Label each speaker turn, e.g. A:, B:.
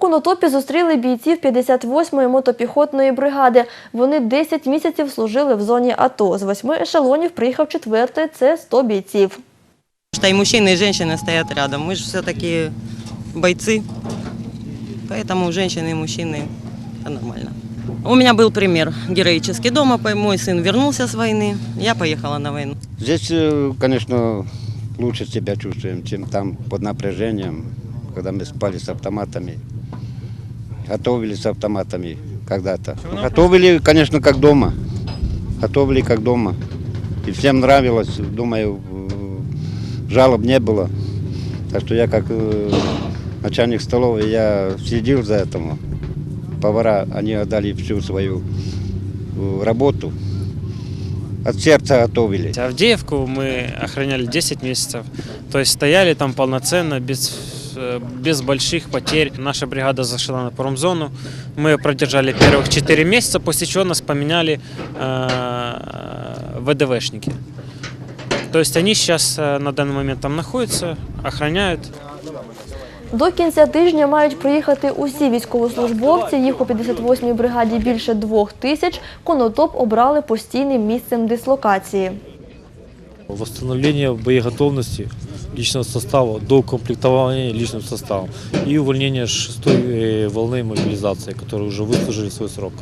A: Конотопі зустріли бійців 58-ї мотопіхотної бригади. Вони 10 місяців служили в зоні АТО. З восьми ешелонів приїхав четвертий – це 100 бійців.
B: Что и мужчины, и женщины стоят рядом. Мы же все-таки бойцы. Поэтому женщины и мужчины это нормально. У меня был пример героический дома. Мой сын вернулся с войны, я поехала на войну.
C: Здесь, э, конечно, лучше себя чувствуем, чем там под напряжением, когда мы спали с автоматами, Готовили с автоматами когда-то. Готовили, конечно, как дома. Готовили как дома. И всем нравилось, думаю, э, жалоб не было. Так что я как э, начальник столовой, я следил за этим. Повара, они отдали всю свою э, работу. От сердца готовили.
D: Авдеевку мы охраняли 10 месяцев. То есть стояли там полноценно, без, без больших потерь. Наша бригада зашла на промзону. Мы продержали первых 4 месяца, после чего нас поменяли э, ВДВшники. То есть они сейчас э, на данный момент там находятся, охраняют.
A: До кінця тижня мають приїхати усі військовослужбовці. Їх у 58-й бригаді більше двох тисяч. Конотоп обрали постійним місцем дислокації.
E: восстановление боеготовности личного состава, доукомплектование личным составом и увольнение шестой э, волны мобилизации, которые уже выслужили свой срок.